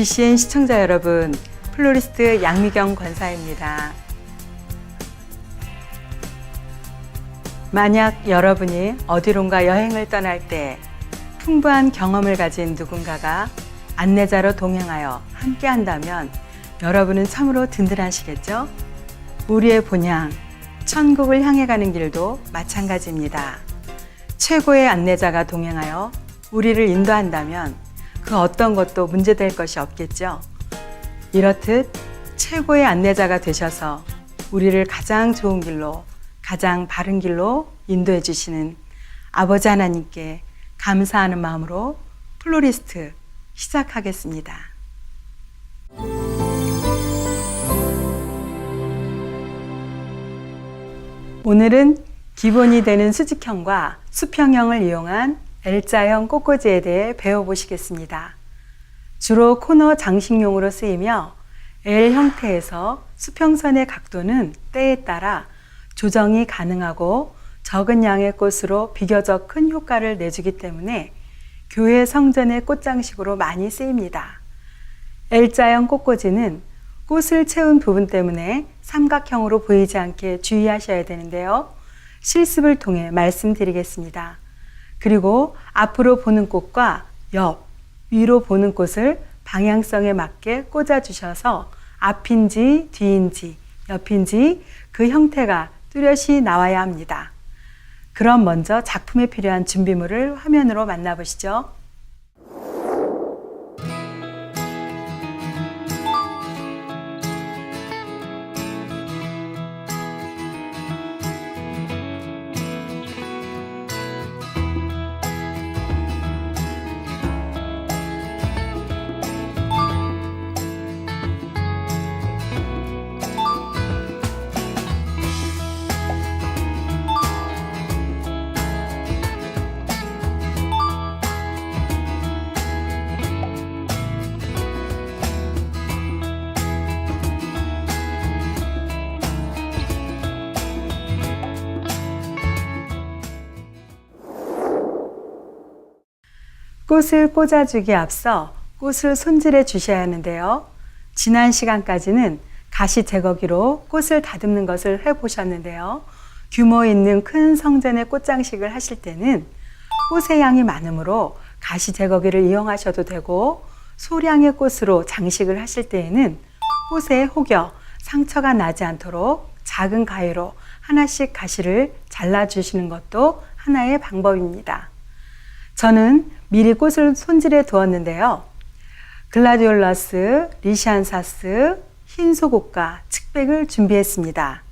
GCN 시청자 여러분, 플로리스트 양미경 권사입니다. 만약 여러분이 어디론가 여행을 떠날 때 풍부한 경험을 가진 누군가가 안내자로 동행하여 함께 한다면 여러분은 참으로 든든하시겠죠? 우리의 본향, 천국을 향해 가는 길도 마찬가지입니다. 최고의 안내자가 동행하여 우리를 인도한다면 그 어떤 것도 문제될 것이 없겠죠. 이렇듯 최고의 안내자가 되셔서 우리를 가장 좋은 길로, 가장 바른 길로 인도해 주시는 아버지 하나님께 감사하는 마음으로 플로리스트 시작하겠습니다. 오늘은 기본이 되는 수직형과 수평형을 이용한 L자형 꽃꽂이에 대해 배워보시겠습니다. 주로 코너 장식용으로 쓰이며 L 형태에서 수평선의 각도는 때에 따라 조정이 가능하고 적은 양의 꽃으로 비교적 큰 효과를 내주기 때문에 교회 성전의 꽃장식으로 많이 쓰입니다. L자형 꽃꽂이는 꽃을 채운 부분 때문에 삼각형으로 보이지 않게 주의하셔야 되는데요. 실습을 통해 말씀드리겠습니다. 그리고 앞으로 보는 꽃과 옆, 위로 보는 꽃을 방향성에 맞게 꽂아주셔서 앞인지 뒤인지 옆인지 그 형태가 뚜렷이 나와야 합니다. 그럼 먼저 작품에 필요한 준비물을 화면으로 만나보시죠. 꽃을 꽂아주기 앞서 꽃을 손질해 주셔야 하는데요. 지난 시간까지는 가시 제거기로 꽃을 다듬는 것을 해보셨는데요. 규모 있는 큰 성전의 꽃장식을 하실 때는 꽃의 양이 많으므로 가시 제거기를 이용하셔도 되고 소량의 꽃으로 장식을 하실 때에는 꽃에 혹여 상처가 나지 않도록 작은 가위로 하나씩 가시를 잘라주시는 것도 하나의 방법입니다. 저는 미리 꽃을 손질해 두었는데요. 글라디올라스, 리시안사스, 흰 소국과 측백을 준비했습니다.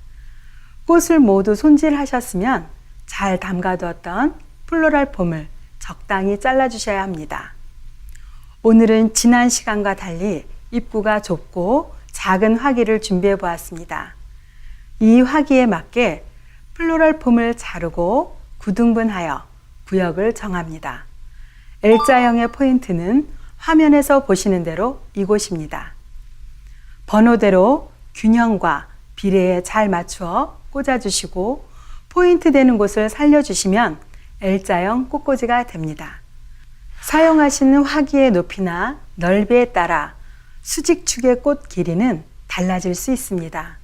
꽃을 모두 손질하셨으면 잘 담가두었던 플로랄 폼을 적당히 잘라주셔야 합니다. 오늘은 지난 시간과 달리 입구가 좁고 작은 화기를 준비해 보았습니다. 이 화기에 맞게 플로럴 폼을 자르고 구등분하여 구역을 정합니다. L자형의 포인트는 화면에서 보시는 대로 이곳입니다. 번호대로 균형과 비례에 잘 맞추어 꽂아주시고 포인트 되는 곳을 살려주시면 L자형 꽃꽂이가 됩니다. 사용하시는 화기의 높이나 넓이에 따라 수직축의 꽃 길이는 달라질 수 있습니다.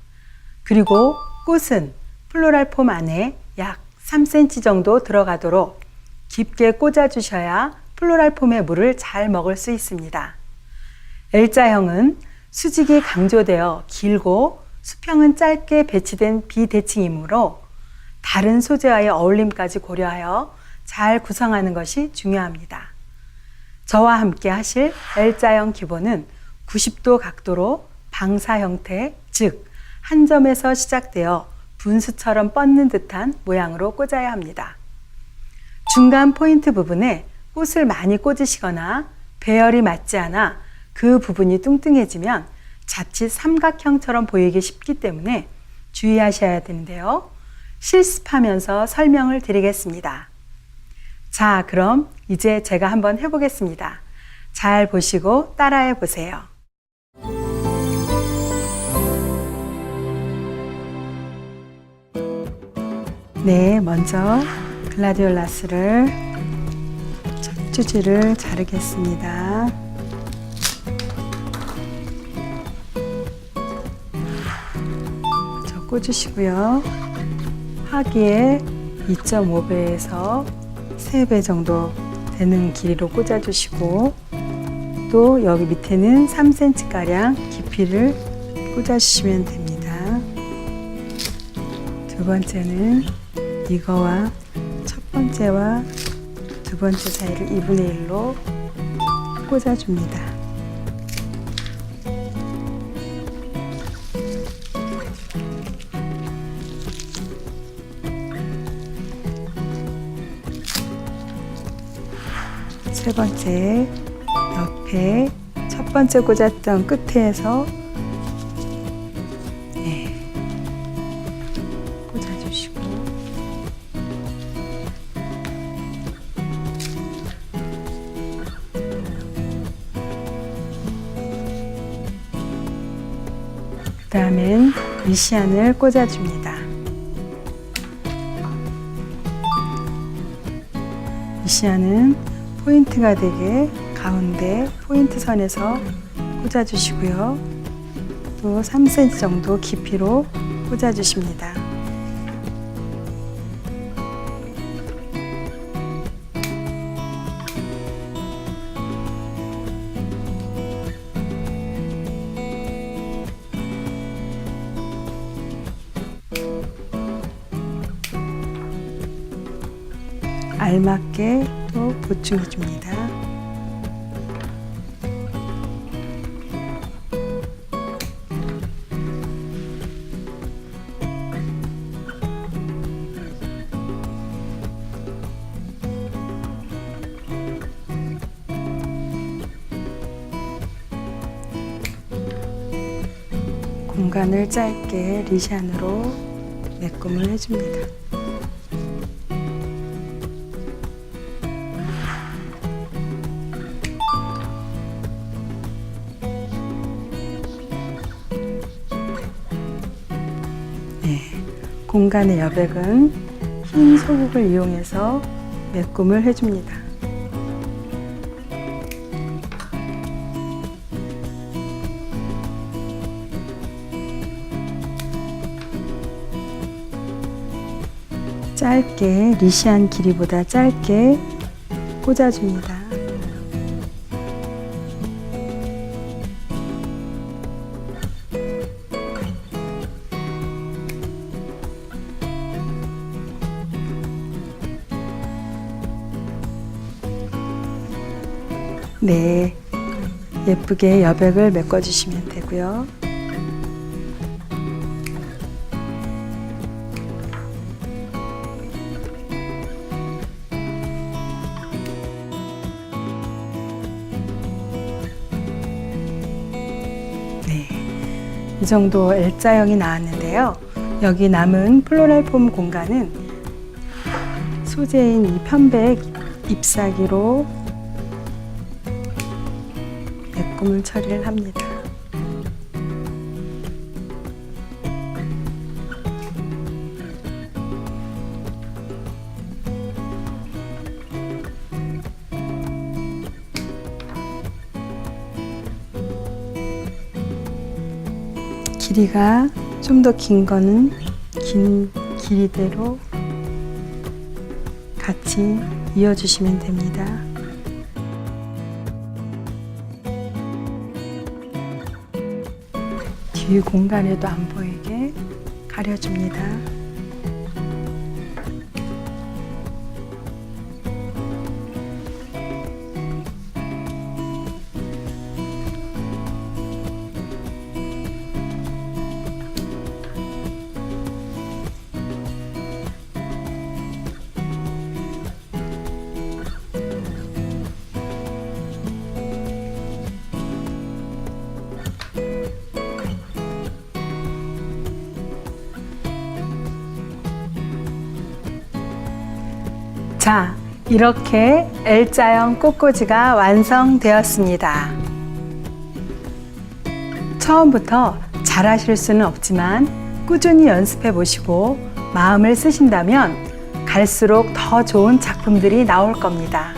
그리고 꽃은 플로랄 폼 안에 약 3cm 정도 들어가도록 깊게 꽂아주셔야 플로랄 폼의 물을 잘 먹을 수 있습니다. L자형은 수직이 강조되어 길고 수평은 짧게 배치된 비대칭이므로 다른 소재와의 어울림까지 고려하여 잘 구성하는 것이 중요합니다. 저와 함께 하실 L자형 기본은 90도 각도로 방사 형태, 즉, 한 점에서 시작되어 분수처럼 뻗는 듯한 모양으로 꽂아야 합니다. 중간 포인트 부분에 꽃을 많이 꽂으시거나 배열이 맞지 않아 그 부분이 뚱뚱해지면 자칫 삼각형처럼 보이기 쉽기 때문에 주의하셔야 되는데요. 실습하면서 설명을 드리겠습니다. 자, 그럼 이제 제가 한번 해보겠습니다. 잘 보시고 따라해 보세요. 네, 먼저 글라디올라스를 척주지를 자르겠습니다. 저 꽂으시고요. 하기에 2.5배에서 3배 정도 되는 길이로 꽂아주시고 또 여기 밑에는 3cm가량 깊이를 꽂아주시면 됩니다. 두 번째는 이거와 번째와 두 번째 사이를 2분의 1로 꽂아줍니다. 세 번째 옆에 첫 번째 꽂았던 끝에서 미시안을 꽂아줍니다. 미시안은 포인트가 되게 가운데 포인트 선에서 꽂아주시고요. 또 3cm 정도 깊이로 꽂아주십니다. 알맞게 또 보충해 줍니다. 공간을 짧게 리샨으로 메꿈을 해줍니다. 공간의 여백은 흰 소국을 이용해서 메꿈을 해줍니다. 짧게 리시안 길이보다 짧게 꽂아줍니다. 네, 예쁘게 여백을 메꿔주시면 되고요. 네, 이 정도 L자형이 나왔는데요. 여기 남은 플로랄 폼 공간은 소재인 이 편백 잎사귀로 메꿈을 처리를 합니다. 길이가 좀 더 긴 거는 긴 길이대로 같이 이어주시면 됩니다. 뒤 공간에도 안 보이게 가려줍니다. 자, 이렇게 L자형 꽃꽂이가 완성되었습니다. 처음부터 잘하실 수는 없지만 꾸준히 연습해 보시고 마음을 쓰신다면 갈수록 더 좋은 작품들이 나올 겁니다.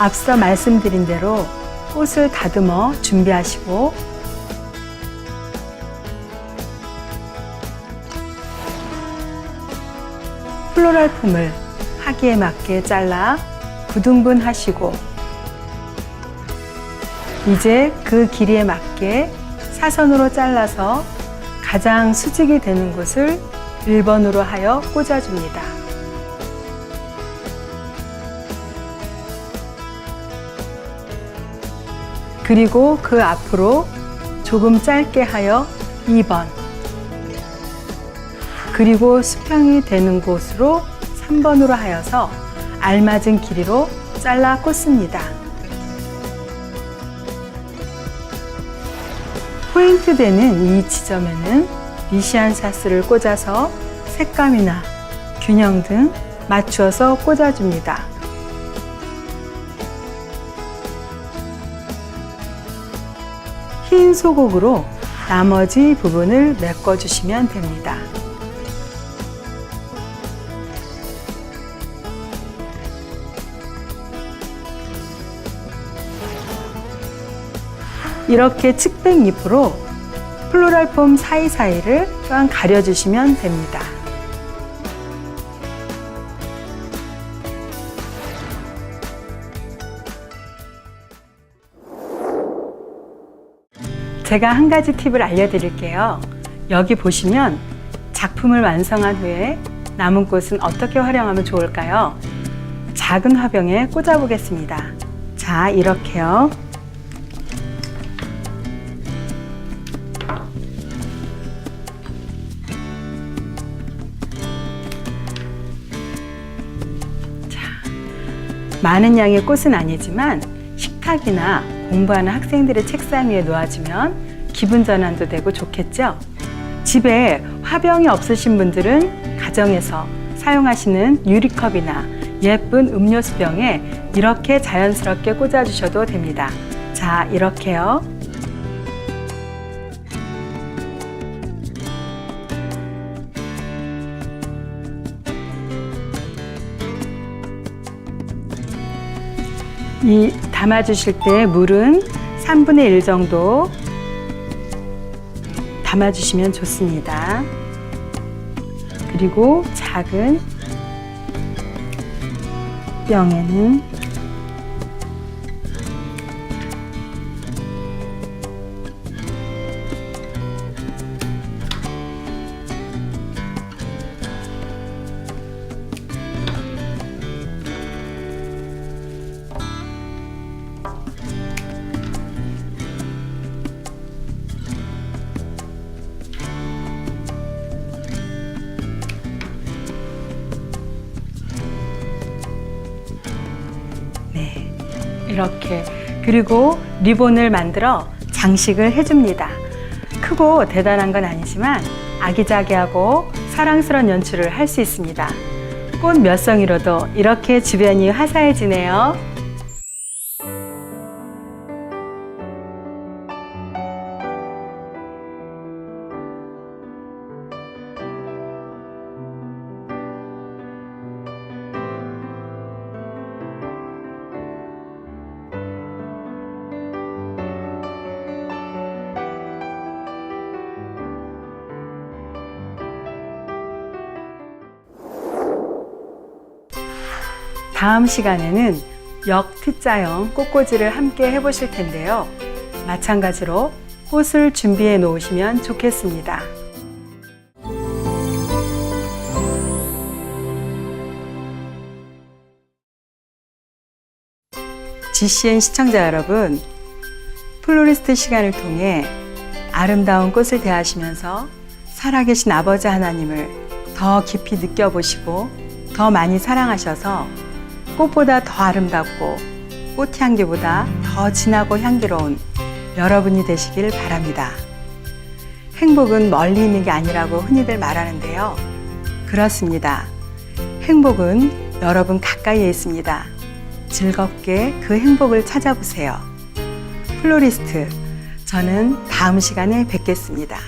앞서 말씀드린 대로 꽃을 다듬어 준비하시고 플로럴 폼을 하기에 맞게 잘라 9등분 하시고 이제 그 길이에 맞게 사선으로 잘라서 가장 수직이 되는 곳을 1번으로 하여 꽂아줍니다. 그리고 그 앞으로 조금 짧게 하여 2번. 그리고 수평이 되는 곳으로 3번으로 하여서 알맞은 길이로 잘라 꽂습니다. 포인트 되는 이 지점에는 미시안 사스를 꽂아서 색감이나 균형 등 맞추어서 꽂아줍니다. 흰 소국으로 나머지 부분을 메꿔주시면 됩니다. 이렇게 측백 잎으로 플로럴 폼 사이사이를 또한 가려주시면 됩니다. 제가 한 가지 팁을 알려드릴게요. 여기 보시면 작품을 완성한 후에 남은 꽃은 어떻게 활용하면 좋을까요? 작은 화병에 꽂아 보겠습니다. 자, 이렇게요. 많은 양의 꽃은 아니지만 식탁이나 공부하는 학생들의 책상 위에 놓아주면 기분 전환도 되고 좋겠죠? 집에 화병이 없으신 분들은 가정에서 사용하시는 유리컵이나 예쁜 음료수병에 이렇게 자연스럽게 꽂아주셔도 됩니다. 자, 이렇게요. 이 담아주실 때 물은 3분의 1 정도 담아주시면 좋습니다. 그리고 작은 병에는 이렇게 그리고 리본을 만들어 장식을 해줍니다. 크고 대단한 건 아니지만 아기자기하고 사랑스러운 연출을 할 수 있습니다. 꽃 몇 송이로도 이렇게 주변이 화사해지네요. 다음 시간에는 역T자형 꽃꽂이를 함께 해보실 텐데요. 마찬가지로 꽃을 준비해 놓으시면 좋겠습니다. GCN 시청자 여러분, 플로리스트 시간을 통해 아름다운 꽃을 대하시면서 살아계신 아버지 하나님을 더 깊이 느껴보시고 더 많이 사랑하셔서 꽃보다 더 아름답고 꽃향기보다 더 진하고 향기로운 여러분이 되시길 바랍니다. 행복은 멀리 있는 게 아니라고 흔히들 말하는데요. 그렇습니다. 행복은 여러분 가까이에 있습니다. 즐겁게 그 행복을 찾아보세요. 플로리스트, 저는 다음 시간에 뵙겠습니다.